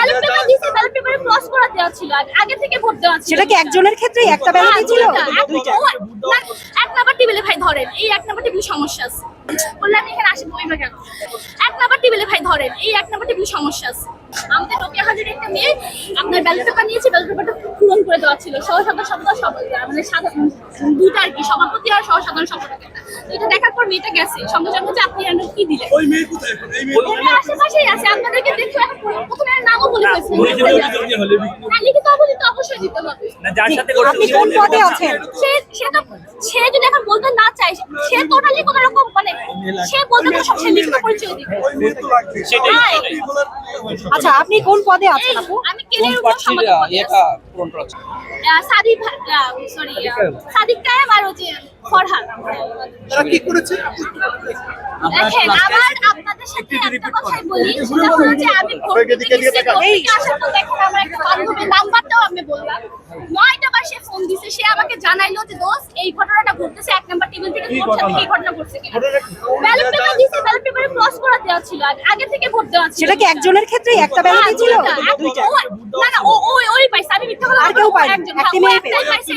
Ballot paper দিয়েছে ballot পেপারে cross করা দেওয়া ছিল আগে- আগে থেকে ভোট দেওয়া ছিল। সেটা কি একজনের ক্ষেত্রেই একটা ব্যালট হ্যাঁ, ছিল দুইটা। এক নাম্বার টেবিলে ভাই ধরেন। এই এক নাম্বার টেবিলে সমস্যা আছে। বললাম এখানে আসি বইবা কেন এক নাম্বার টেবিলে ভাই ধরেন। এই এক নাম্বার টেবিলে সমস্যা আছে আমাদের রোকেয়া হাজির একটা মেয়ে আপনার ব্যালট পেপার নিয়েছে ব্যালট পেপারটা পূরণ করে দেওয়া ছিল। সহ সাধারণ সম্পাদক সব মানে সাধারণ দুইটা আর কি সভাপতি আর সহ সাধারণ সম্পাদক তো এটা দেখার পর মেয়েটা গেছে। সঙ্গে সঙ্গে যে আপনি এর কি দিলেন? ওই মেয়ে কোথায় এখন? এই মেয়ে আশেপাশেই আছে। আপনাদেরকে দেখে এখন প্রথমে আর নামও বলে ফেলছি। হলে হ্যাঁ লিখিত তো অবশ্যই দিতে হবে। না যার সাথে আপনি কোন পদে আছেন? সে সে তো সে যদি এখন বলতে না চায় সে টোটালি কোনো রকম মানে সে বলতে কোনো সমস্যা লিখিত পরিচয় দিবে। ওই মেয়ে তো লাগবে। সেটাই। হয়েছে? আচ্ছা আপনি কোন পদে আছেন আপু? আমি কেনের উপর সম্পাদক পদে আছি। সাদিক সরি সাদিক কায়েম আর হচ্ছে ফরহাদ। তারা কি করেছে? দেখেন আমার আপনাদের সাথে একটা কথাই বলি সেটা হলো আমি ভোট দিতে গেছি, ভোট দিতে আসার পর। দেখেন আমার একটা বান্ধবীর নাম্বারটাও আমি বললাম। নয়টা বার সে ফোন দিছে সে আমাকে জানাইলো যে দোস্ত এই ঘটনাটা ঘটতেছে এক নাম্বার টেবিল থেকে ঘটনা? ঘটছে কিনা? ব্যালট পেপার দিয়েছে ব্যালট পেপারে ক্রস করা দেওয়া ছিল আগে- থেকে ভোট দেওয়া ছিল। সেটা কি একজনের ক্ষেত্রে একটা হ্যাঁ, ছিল? না না ও ওই ওই পাইছে। আমি মিথ্যা কথা আর কেউ পায় একটি মেয়ে? পাইছে,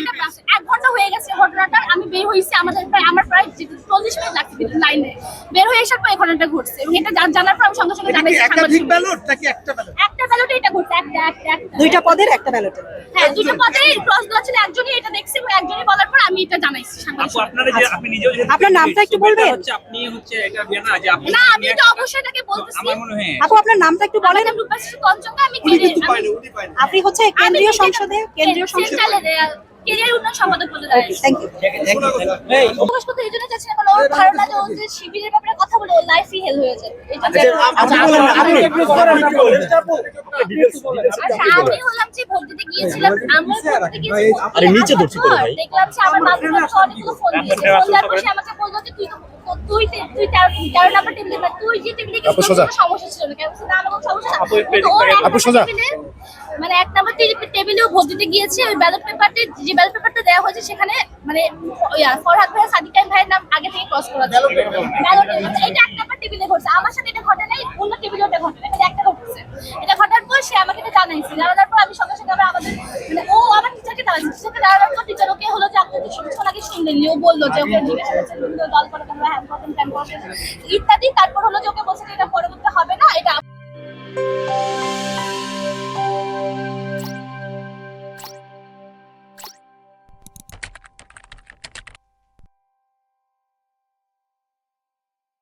এক ঘণ্টা হয়ে গেছে ঘটনাটা আমি বের হয়েছি আমাদের প্রায় আমার প্রায় চল্লিশ মিনিট লাগছে লাইনে। বের হয়ে আসার পর এই ঘটনাটা ঘটছে। এবং এটা জানার পর আমি সঙ্গে সঙ্গে একাধিক সাংবাদিক ব্যালট নাকি একটা ব্যালট একটা ব্যালটে এটা ঘটছে একটা একটা একটা। দুইটা পদের একটা ব্যালটে হ্যাঁ দুটো পদে ক্রস দেওয়া ছিল একজনই এটা দেখছে এবং একজনই বলার পর আমি এটা জানাইছি আপু আপনারা যে আপনি নিজেও যেহেতু আপনার নামটা একটু বলবেন? হচ্ছে আপনি হচ্ছে এটা বিয়ে না যে আপনি না আমি তো অবশ্যই এটাকে বলতেছি। আমার মনে হয় আপু আপনার নামটা একটু বলেন। রূপাশ্রী কঞ্চঙ্গা আমি আপনি হচ্ছে কেন্দ্রীয় সংসদে কেন্দ্রীয় সংসদে সেন্ট্রালের, আহ, কেরিয়ার উন্নয়ন সম্পাদক পদে দাঁড়াইছি থ্যাংক ইউ প্রকাশ করতে এই জন্য চাচ্ছি না, কারণ ওর ধারণা যে ও যে শিবিরের ব্যাপারে কথা বলে ওর লাইফই হেল হয়ে যাবে। আচ্ছা, আমি হলাম যে ভোট দিতে গিয়েছিলাম, আমরা ভোট দিতে গিয়েছি, ভোট আরে নিচে ধরছি করে ভাই। দেখলাম যে আমার বান্ধবী আমাকে অনেকগুলো ফোন দিয়েছে। ফোন দেওয়ার পর সে আমাকে বলল যে তুই তো- তুই তুই তেরো- তেরো নাম্বার টেবিলে তুই যে টেবিলে গেছিস, সমস্যা ছিল না। কেন না, আমার কোনো সমস্যা আপু একটু কিন্তু ওর এদিক এক থেকে আপু নাম্বার সোজা। মানে এক নাম্বার টেবিলে- ভোট দিতে গিয়েছে ওই ব্যালট পেপারটা যে ব্যালট পেপারটা দেওয়া হয়েছে সেখানে মানে ফরহাদ ভাই সাদিক ভাইয়ের নাম আগে থেকে ক্রস করা এটা এক নাম্বার টেবিলে ঘটছে। আমার সাথে এটা ঘটে নাই অন্য টেবিলে ওটা ঘটে এটা একটা ঘটছে। এটা ঘটার পর সে আমাকে এটা জানাইছে। জানানোর পর আমি সঙ্গে সঙ্গে আবার আমাদের মানে ও আমার টিচারকে দাঁড়াচ্ছে টিচারকে দাঁড়ানোর পর টিচার ওকে হলো যে আপনি শুনছেন আগে শুনলেন ও বলল যে ওকে জিজ্ঞেস করেছেন দল করে তোমরা হ্যান করতেন করতেন এই